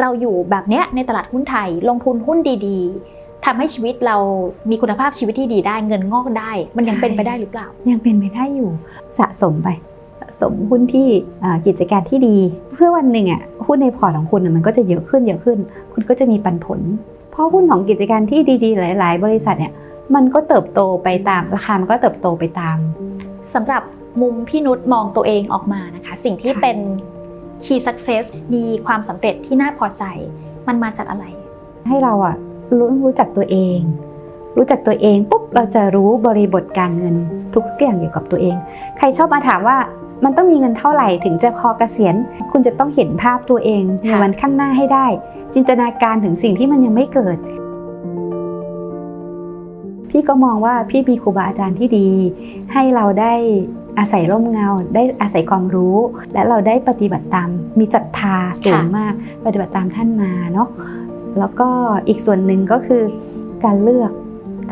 เราอยู่แบบเนี้ยในตลาดหุ้นไทย ลงทุนหุ้นดีๆทำให้ชีวิตเรามีคุณภาพชีวิตที่ดีได้เงินงอกได้ มันยังเป็นไปได้หรือเปล่า ยังเป็นไปได้อยู่สะสมไปสะสมหุ้นที่อ่ากิจการที่ดี เพื่อวันหนึ่งอะหุ้นในพอร์ตของคุณน่ะมันก็จะเยอะขึ้นเยอะขึ้น คุณก็จะมีปันผล เพราะหุ้นของกิจการที่ดีๆ หลาย ๆ บริษัทเนี่ยมันก็เติบโตไปตามราคามันก็เติบโตไปตามสำหรับมุมพี่นุชมองตัวเองออกมานะคะ สิ่งที่ค่ะเป็น key success มีความสำเร็จที่น่าพอใจ มันมาจากอะไร ให้เราอะรู้รู้จักตัวเอง รู้จักตัวเองปุ๊บเราจะรู้บริบทการเงินทุกอย่างเกี่ยวกับตัวเอง ใครชอบมาถามว่ามันต้องมีเงินเท่าไหร่ถึงจะพอเกษียณ คุณจะต้องเห็นภาพตัวเองในค่ะวันข้างหน้าให้ได้ จินตนาการถึงสิ่งที่มันยังไม่เกิด พี่ก็มองว่าพี่มีครูบาอาจารย์ที่ดี ให้เราได้ อาศัยร่มเงา ได้อาศัยความรู้ และเราได้ปฏิบัติตาม มีศรัทธาสูงมาก ปฏิบัติตามท่านมาเนาะ แล้วก็อีกส่วนหนึ่งก็คือการเลือก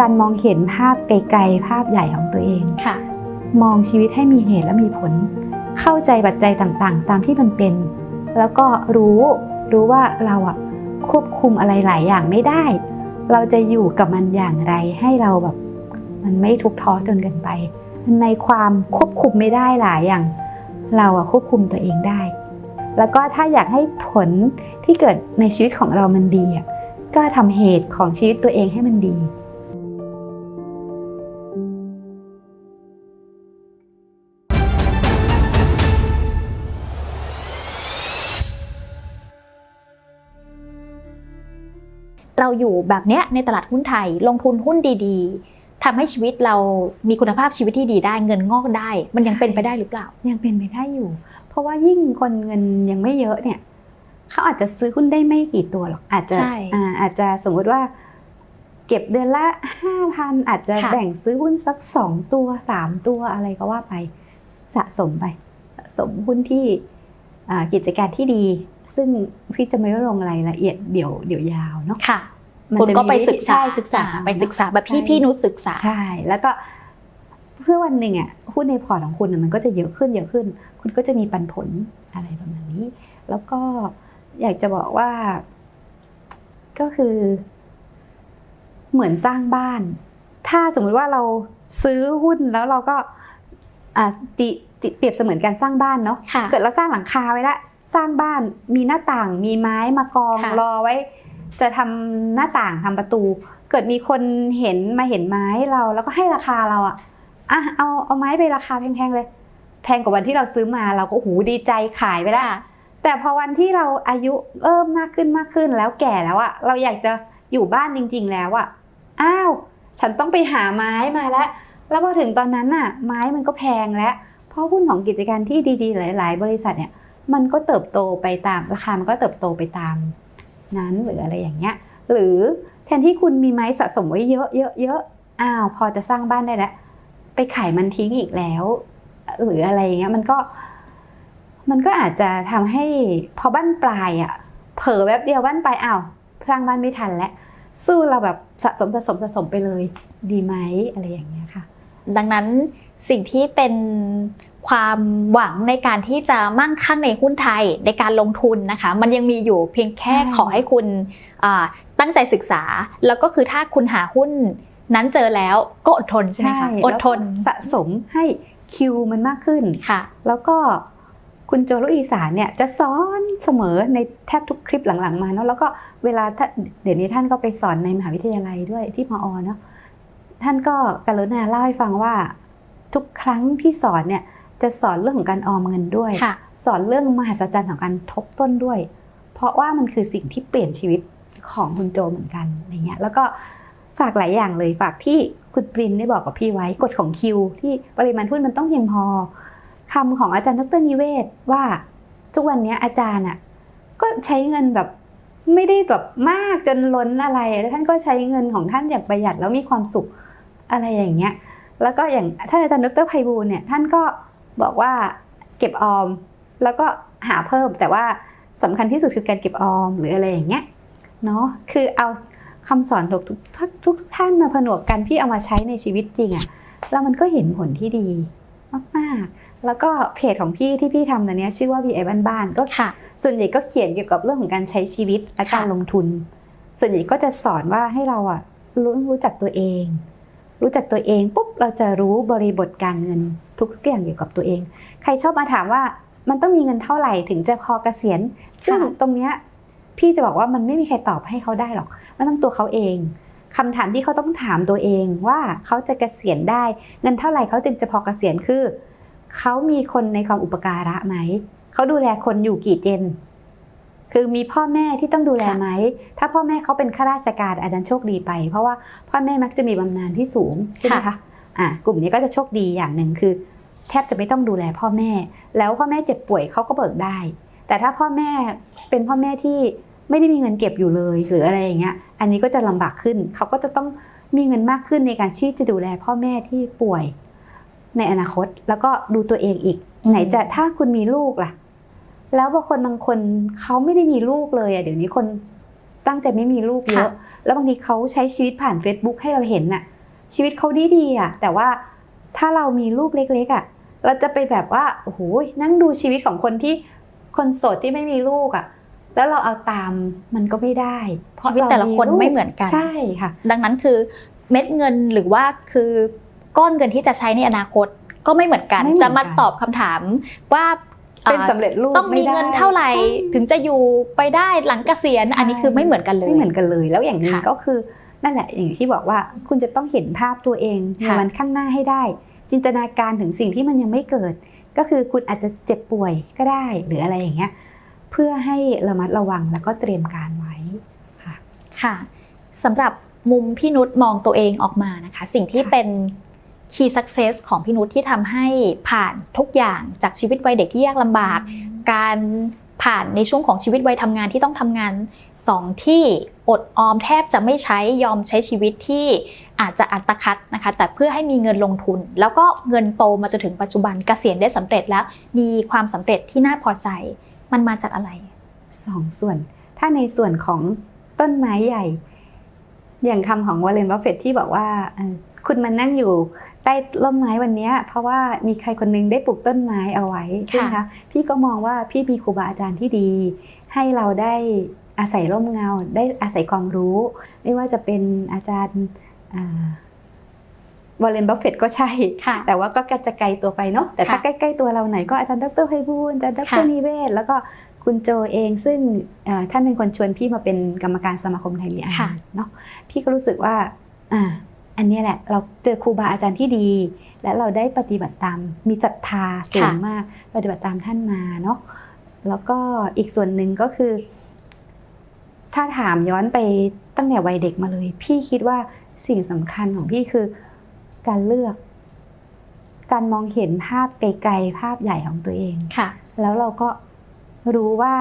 การมองเห็นภาพไกลๆ ภาพใหญ่ของตัวเองค่ะมองชีวิตให้มีเหตุและมีผล เข้าใจปัจจัยต่างๆ ตามที่มันเป็น แล้วก็รู้รู้ว่าเราอะควบคุมอะไรหลายอย่างไม่ได้ เราจะอยู่กับมันอย่างไรให้เราแบบ มันไม่ทุกข์ท้อจนเกินไป ในความควบคุมไม่ได้หลายอย่าง เราอะควบคุมตัวเองได้ แล้วก็ถ้าอยากให้ผลที่เกิดในชีวิตของเรามันดีอะก็ทำเหตุของชีวิตตัวเองให้มันดีเราอยู่แบบเนี้ยในตลาดหุ้นไทยลงทุนหุ้นดี ๆ ทำให้ชีวิตเรามีคุณภาพชีวิตที่ดีได้เงินงอกได้ มันยังเป็นไปได้หรือเปล่า ยังเป็นไปได้อยู่ เพราะว่ายิ่งคนเงินยังไม่เยอะเนี่ยเขาอาจจะซื้อหุ้นได้ไม่กี่ตัวหรอกอาจจะใช่อ่าอาจจะสมมุติว่า เก็บเดือนละห้าพันอาจจะค่ะแบ่งซื้อหุ้นสักสองตัวสามตัวอะไรก็ว่าไปสะสมไปสะสมหุ้นที่อ่ากิจการที่ดี ซึ่งพี่จะไม่ลงรายละเอียดเดี๋ยวเดี๋ยวยาวเนาะ ค่ะมันคุณจะก็มีไปวิธีศึกษาใช่ศึกษาอ่ไปศึกษาแบบพี่ใช่พี่นุชศึกษาใช่แล้วก็เพื่อวันหนึ่งอะหุ้นในพอร์ตของคุณน่ะมันก็จะเยอะขึ้นเยอะขึ้น คุณก็จะมีปันผลอะไรประมาณนี้ แล้วก็อยากจะบอกว่า ก็คือ เหมือนสร้างบ้าน ถ้าสมมุติว่าเราซื้อหุ้นแล้วเราก็อ่าติติเปรียบเสมือนการสร้างบ้านเนาะค่ะเกิดเราสร้างหลังคาไว้แล้วสร้างบ้านมีหน้าต่างมีไม้มากองค่ะรอไว้ จะทำหน้าต่างทำประตู เกิดมีคนเห็นมาเห็นไม้เราแล้วก็ให้ราคาเราอะอะเอาเอาไม้ไปราคาแพงๆเลย แพงกว่าวันที่เราซื้อมาเราก็โอ้โหดีใจขายไปแล้วค่ะแต่พอวันที่เราอายุเริ่มมากขึ้นมากขึ้นแล้วแก่แล้วอะเราอยากจะอยู่บ้านจริง ๆ แล้วอะอ้าว ฉันต้องไปหาไม้มาแล้วแล้วพอถึงตอนนั้นน่ะ ไม้มันก็แพงแล้ว เพราะหุ้นของกิจการที่ดีๆ หลาย ๆ บริษัทเนี่ย มันก็เติบโตไปตามราคามันก็เติบโตไปตาม นั้นหรืออะไรอย่างเงี้ย หรือแทนที่คุณมีไม้สะสมไว้เยอะเยอะเยอะอ้าวพอจะสร้างบ้านได้แล้วไปขายมันทิ้งอีกแล้ว หรืออะไรอย่างเงี้ยมันก็ มันก็อาจจะทำให้พอบ้านปลายอะเผลอแป๊บเดียวบ้านปลายอ้าวสร้างบ้านไม่ทันแล้วสู้เราแบบสะสมสะสมสะสมไปเลย ดีไหมอะไรอย่างเงี้ยค่ะ ดังนั้นสิ่งที่เป็น ความหวังในการที่จะมั่งคั่งในหุ้นไทยในการลงทุนนะคะ มันยังมีอยู่เพียงแค่ใช่ขอให้คุณอ่าตั้งใจศึกษา แล้วก็คือถ้าคุณหาหุ้นนั้นเจอแล้วก็อดทนใช่ไหมคะอดทนแล้วก็สะสมให้คิวมันมากขึ้นค่ะ แล้วก็คุณโจลุอีสานเนี่ยจะสอนเสมอในแทบทุกคลิปหลังๆมาเนาะแล้วก็เวลาท่านเดี๋ยวนี้ท่านก็ไปสอนในมหาวิทยาลัยด้วยที่มอเนาะท่านก็กรุณาเล่าให้ฟังว่าทุกครั้งที่สอนเนี่ย จะสอนเรื่องของการออมเงินด้วยค่ะสอนเรื่องมหัศจรรย์ของการทบต้นด้วย เพราะว่ามันคือสิ่งที่เปลี่ยนชีวิตของคุณโจเหมือนกันอะไรเงี้ยแล้วก็ฝากหลายอย่างเลยฝากที่คุณปรินได้บอกกับพี่ไว้กฎของคิว ที่ปริมาณหุ้นมันต้องเพียงพอคำของอาจารย์ดรนิเวศว่าทุกวันนี้อาจารย์อะก็ใช้เงินแบบไม่ได้แบบมากจนล้นอะไร แล้วท่านก็ใช้เงินของท่านอย่างประหยัดแล้วมีความสุขอะไรอย่างเงี้ย แล้วก็อย่างท่านอาจารย์ดรไพบูลย์เนี่ยท่านก็ บอกว่าเก็บออม แล้วก็หาเพิ่มแต่ว่าสำคัญที่สุดคือการเก็บออมหรืออะไรอย่างเงี้ยเนาะคือเอาคำสอนทุกทุกทุกทุกท่านมาผนวกกันพี่เอามาใช้ในชีวิตจริงอะแล้วมันก็เห็นผลที่ดีมากๆ แล้วก็เพจของพี่ที่พี่ทำตอนเนี้ยชื่อว่า VI บ้านๆก็ค่ะ ส่วนใหญ่ก็เขียนเกี่ยวกับเรื่องของการใช้ชีวิตและการค่ะลงทุน ส่วนใหญ่ก็จะสอนว่าให้เราอะรู้รู้จักตัวเอง รู้จักตัวเองปุ๊บเราจะรู้บริบทการเงิน ทุกอย่างเกี่ยวกับตัวเอง ใครชอบมาถามว่ามันต้องมีเงินเท่าไหร่ถึงจะพอเกษียณซึ่งตรงเนี้ยพี่จะบอกว่ามันไม่มีใครตอบให้เขาได้หรอกมันต้องตัวเขาเองคำถามที่เขาต้องถามตัวเองว่าเขาจะเกษียณได้ เงินเท่าไหร่เขาจึงจะพอเกษียณคือเขามีคนในความอุปการะไหมเขาดูแลคนอยู่กี่เจน คือมีพ่อแม่ที่ต้องดูแลไหม ถ้าพ่อแม่เขาเป็นข้าราชการอันนั้นโชคดีไป เพราะว่าพ่อแม่มักจะมีบำนาญที่สูงใช่ไหมคะ อะกลุ่มนี้ก็จะโชคดีอย่างหนึ่งคือ แทบจะไม่ต้องดูแลพ่อแม่ แล้วพ่อแม่เจ็บป่วยเขาก็เบิกได้ แต่ถ้าพ่อแม่เป็นพ่อแม่ที่ไม่ได้มีเงินเก็บอยู่เลยหรืออะไรอย่างเงี้ย อันนี้ก็จะลำบากขึ้น เขาก็จะต้องมีเงินมากขึ้นในการที่จะดูแลพ่อแม่ที่ป่วย ในอนาคตแล้วก็ดูตัวเองอีกอืมไหนจะถ้าคุณมีลูกล่ะ แล้วบางคนบางคนเขาไม่ได้มีลูกเลยอะเดี๋ยวนี้คนตั้งใจไม่มีลูกเยอะ แล้วบางทีเขาใช้ชีวิตผ่าน Facebook ให้เราเห็นน่ะ ชีวิตเขาดีดีๆอะแต่ว่าถ้าเรามีลูกเล็กๆอะเราจะไปแบบว่าโอ้โหนั่งดูชีวิตของคนที่คนโสดที่ไม่มีลูกอะแล้วเราเอาตามมันก็ไม่ได้ เพราะชีวิตแต่ละคนราไม่เหมือนกันใช่ค่ะ ดังนั้นคือเม็ดเงินหรือว่าคือก้อนเงินที่จะใช้ในอนาคตก็ไม่เหมือนกันไม่เหมือนจะมากันตอบคำถามว่าเป็นอ่าสำเร็จรูปต้องมีไได้เงินเท่าไหร่ใช่ถึงจะอยู่ไปได้หลังเกษียณใช่อันนี้คือไม่เหมือนกันเลยไม่เหมือนกันเลย แล้วอย่างหนึงค่ะก็คือ นั่นแหละอย่างที่บอกว่าคุณจะต้องเห็นภาพตัวเองในค่ะวันข้างหน้าให้ได้ จินตนาการถึงสิ่งที่มันยังไม่เกิด ก็คือคุณอาจจะเจ็บป่วยก็ได้หรืออะไรอย่างเงี้ยเพื่อให้ระมัดระวังแล้วก็เตรียมการไว้ค่ะค่ะสำหรับมุมพี่นุชมองตัวเองออกมานะคะ สิ่งที่ค่ะเป็น key success ของพี่นุชที่ทำให้ผ่านทุกอย่างจากชีวิตวัยเด็กที่ยากลำบาก การ ผ่านในช่วงของชีวิตวัยทำงานที่ต้องทำงานสองที่อดออมแทบจะไม่ใช้ยอมใช้ชีวิตที่อาจจะอัตคัดนะคะ แต่เพื่อให้มีเงินลงทุน แล้วก็เงินโตมาจนถึงปัจจุบันเกษียณได้สำเร็จแล้ว มีความสำเร็จที่น่าพอใจ มันมาจากอะไรสองส่วน ถ้าในส่วนของต้นไม้ใหญ่ อย่างคำของวอร์เรนบัฟเฟตที่บอกว่า คุณมานั่งอยู่ใต้ร่มไม้วันเนี้ยเพราะว่ามีใครคนนึงได้ปลูกต้นไม้เอาไว้ใช่ไหมคะพี่ก็มองว่าพี่มีครูบาอาจารย์ที่ดี ให้เราได้อาศัยร่มเงา ได้อาศัยความรู้ ไม่ว่าจะเป็นอาจารย์วอร์เรนบัฟเฟตก็ใช่ค่ะแต่ว่าก็จะไกลตัวไปเนาะแต่ถ้าค่ะใกล้ๆตัวเราหน่อยก็อาจารย์ดรไพบูลย์อาจารย์ดค่ะรนิเวศ แล้วก็คุณโจเองซึ่งเอ่อท่านเป็นคนชวนพี่มาเป็นกรรมการสมาคมไทยมีอาหารเนาะพี่ก็รู้สึกว่า อ่าอันเนี้ยแหละเราเจอครูบาอาจารย์ที่ดี และเราได้ปฏิบัติตามมีศรัทธาสูงมากปฏิบัติตามท่านมาเนาะแล้วก็อีกส่วนหนึ่งก็คือ ถ้าถามย้อนไปตั้งแต่วัยเด็กมาเลย พี่คิดว่าสิ่งสำคัญของพี่คือ การเลือก การมองเห็นภาพไกลๆภาพใหญ่ของตัวเองค่ะ แล้วเราก็รู้ว่า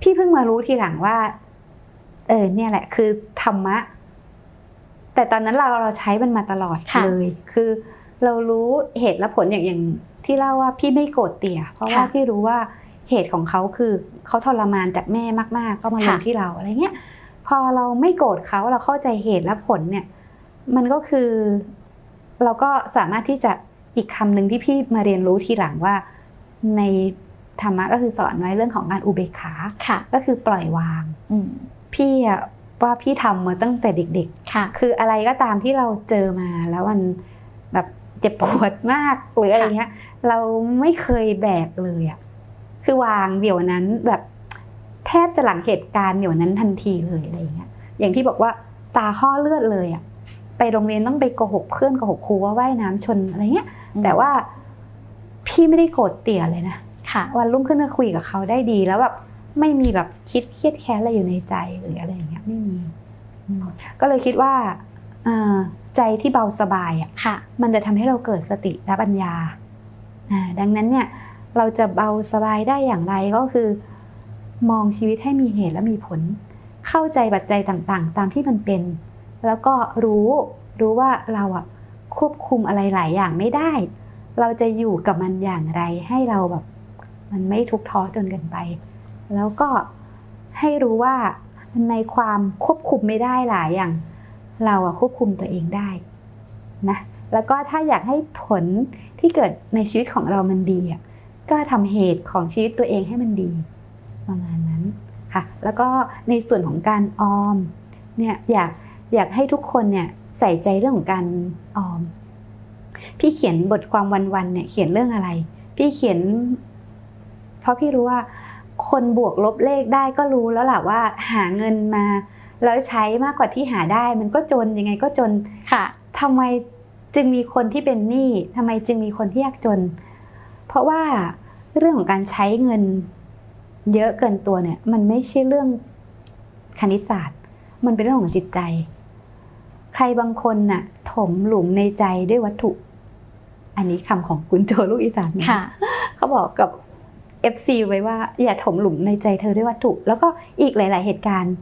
พี่เพิ่งมารู้ทีหลังว่า เออเนี่ยแหละ คือธรรมะ แต่ตอนนั้นเราเราใช้มันมาตลอดค่ะเลย คือเรารู้เหตุและผลอย่างอย่างที่เล่าว่าพี่ไม่โกรธเตี่ย เพราะว่าค่ะพี่รู้ว่าเหตุของเขาคือเขาทรมานจากแม่มากๆ ก็มาลงค่ะที่เราอะไรเงี้ย พอเราไม่โกรธเขาเราเข้าใจเหตุและผลเนี่ย มันก็คือ เราก็สามารถที่จะอีกคำหนึ่งที่พี่มาเรียนรู้ทีหลังว่า ในธรรมะก็คือสอนไว้เรื่องของการอุเบกขาค่ะก็คือปล่อยวางอืมพี่อะ ว่าพี่ทำมาตั้งแต่เด็กค่ะๆคืออะไรก็ตามที่เราเจอมาแล้วมันแบบเจ็บปวดมากหรืออะไรเงี้ย เราไม่เคยแบกเลยอะคือวางเดี๋ยวนั้นแบบแทบจะหลังเหตุการณ์เดี๋ยวนั้นทันทีเลยอะไรเงี้ย อย่างที่บอกว่าตาข้อเลือดเลยอะไปโรงเรียนต้องไปโกหกเพื่อนโกหกครูว่าว่ายน้ำชนอะไรเงี้ย แต่ว่าพี่ไม่ได้โกรธเตี่ยเลยนะค่ะวันรุ่งขึ้นก็คุยกับเขาได้ดีแล้วแบบ ไม่มีแบบคิดเครียดแค้นอะไรอยู่ในใจหรืออะไรอย่างเงี้ยไม่มีอืมก็เลยคิดว่าเอ่อใจที่เบาสบายอะค่ะมันจะทำให้เราเกิดสติและปัญญาอ่าดังนั้นเนี่ยเราจะเบาสบายได้อย่างไรก็คือ มองชีวิตให้มีเหตุและมีผล เข้าใจปัจจัยต่างๆ ตามที่มันเป็น แล้วก็รู้รู้ว่าเราอะควบคุมอะไรหลายอย่างไม่ได้ เราจะอยู่กับมันอย่างไรให้เราแบบ มันไม่ทุกข์ท้อจนเกินไป แล้วก็ให้รู้ว่าในความควบคุมไม่ได้หลายอย่าง เราอะควบคุมตัวเองได้นะแล้วก็ถ้าอยากให้ผลที่เกิดในชีวิตของเรามันดีอะก็ทำเหตุของชีวิตตัวเองให้มันดี ประมาณนั้นค่ะแล้วก็ในส่วนของการออมเนี่ยอยากอยากให้ทุกคนเนี่ยใส่ใจเรื่องของการออม พี่เขียนบทความวันๆเนี่ยเขียนเรื่องอะไร พี่เขียน เพราะพี่รู้ว่า คนบวกลบเลขได้ก็รู้แล้วล่ะว่าหาเงินมา แล้วใช้มากกว่าที่หาได้ มันก็จนยังไงก็จนค่ะทำไมจึงมีคนที่เป็นหนี้ทำไมจึงมีคนที่ยากจน เพราะว่าเรื่องของการใช้เงินเยอะเกินตัวเนี่ย มันไม่ใช่เรื่องคณิตศาสตร์ มันเป็นเรื่องของจิตใจ ใครบางคนน่ะ ถมหลุมในใจด้วยวัตถุ อันนี้คำของคุณโจลูกอีสานนะค่ะเขาบอกกับ FC ไว้ว่าอย่าถมหลุมในใจเธอด้วยวัตถุ แล้วก็อีกหลาย ๆ เหตุการณ์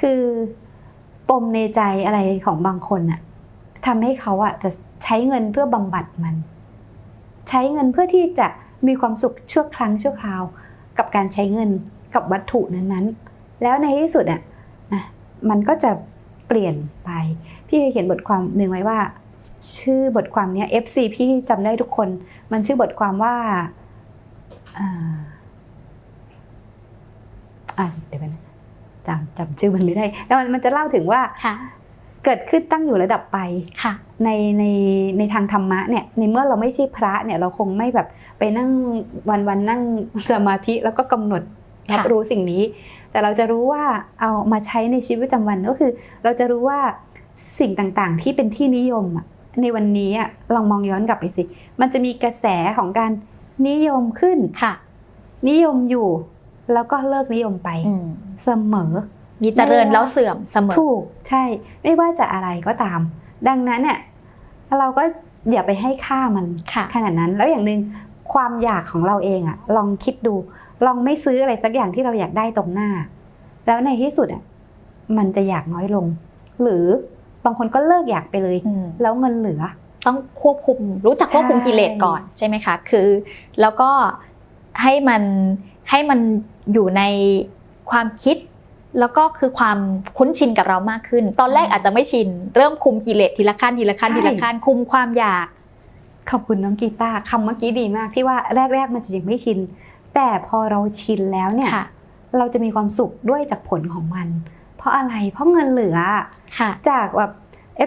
คือปมในใจอะไรของบางคนน่ะทำให้เขาอะจะใช้เงินเพื่อบำบัดมัน ใช้เงินเพื่อที่จะมีความสุขชั่วครั้งชั่วคราว กับการใช้เงินกับวัตถุนั้นๆ แล้วในที่สุดอะอะมันก็จะเปลี่ยนไป พี่เคยเขียนบทความหนึ่งไว้ว่า ชื่อบทความเนี้ย FC พี่จำได้ทุกคน มันชื่อบทความว่า อ่าอะเดี๋ยวกันนะจำจำชื่อมันไม่ได้ แล้วมันมันจะเล่าถึงว่าค่ะ เกิดขึ้นตั้งอยู่ระดับไป ค่ะ ในในในทางธรรมะเนี่ยในเมื่อเราไม่ใช่พระเนี่ยเราคงไม่แบบไปนั่งวันวันๆนั่งสมาธิแล้วก็กำหนดรับค่ะรู้สิ่งนี้ แต่เราจะรู้ว่าเอามาใช้ในชีวิตประจำวันก็คือ เราจะรู้ว่าสิ่งต่างๆ ที่เป็นที่นิยมอะในวันนี้อะลองมองย้อนกลับไปสิ มันจะมีกระแสของการ นิยมขึ้นค่ะ นิยมอยู่ แล้วก็เลิกนิยมไปอืมเสมอ มีเจริญแล้วเสื่อมเสมอถูกใช่ ไม่ว่าจะอะไรก็ตาม ดังนั้นเนี่ยเราก็อย่าไปให้ค่ามันค่ะขนาดนั้นแล้วอย่างหนึ่งความอยากของเราเองอะลองคิดดู ลองไม่ซื้ออะไรสักอย่างที่เราอยากได้ตรงหน้า แล้วในที่สุดอะมันจะอยากน้อยลง หรือบางคนก็เลิกอยากไปเลยอืมแล้วเงินเหลือ ต้องควบคุม รู้จักควบคุมใช่กิเลสก่อนใช่ไหมคะ คือแล้วก็ให้มันให้มันอยู่ในความคิด แล้วก็คือความคุ้นชินกับเรามากขึ้น ตอนแรกอาจจะไม่ชิน เริ่มคุมกิเลสทีละขั้นทีละขั้นทีละขั้นคุมความอยาก ขอบคุณน้องกีตาร์คำเมื่อกี้ดีมากที่ว่าแรก ๆ มันจะยังไม่ชิน แต่พอเราชินแล้วเนี่ยค่ะเราจะมีความสุขด้วยจากผลของมัน เพราะอะไรเพราะเงินเหลือค่ะจากแบบ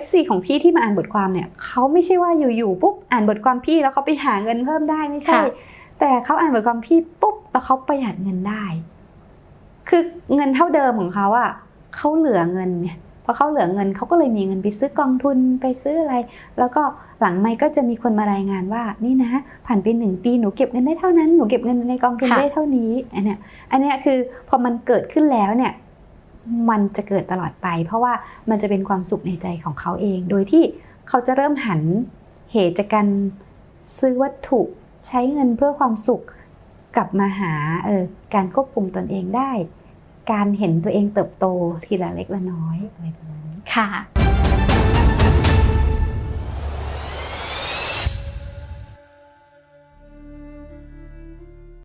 FC ของพี่ที่มาอ่านบทความเนี่ยเขาไม่ใช่ว่าอยู่ๆปุ๊บอ่านบทความพี่แล้วเขาไปหาเงินเพิ่มได้ไม่ใช่ค่ะแต่เขาอ่านบทความพี่ปุ๊บแล้วเขาประหยัดเงินได้ คือเงินเท่าเดิมของเขาอะเขาเหลือเงินเนี่ยพอเขาเหลือเงินเขาก็เลยมีเงินไปซื้อกองทุนไปซื้ออะไร แล้วก็หลังไม่ก็จะมีคนมารายงานว่า นี่นะ ผ่านไปหนึ่งปีหนูเก็บเงินได้เท่านั้นหนูเก็บเงินในกองทุนค่ะได้เท่านี้อันเนี้ยอันเนี้ยคือพอมันเกิดขึ้นแล้วเนี่ย มันจะเกิดตลอดไป เพราะว่ามันจะเป็นความสุขในใจของเขาเอง โดยที่เขาจะเริ่มหันเหตุจากการซื้อวัตถุใช้เงินเพื่อความสุขกลับมาหาเออการควบคุมตนเองได้ การเห็นตัวเองเติบโตทีละเล็กละน้อยอะไรประมาณนี้ค่ะ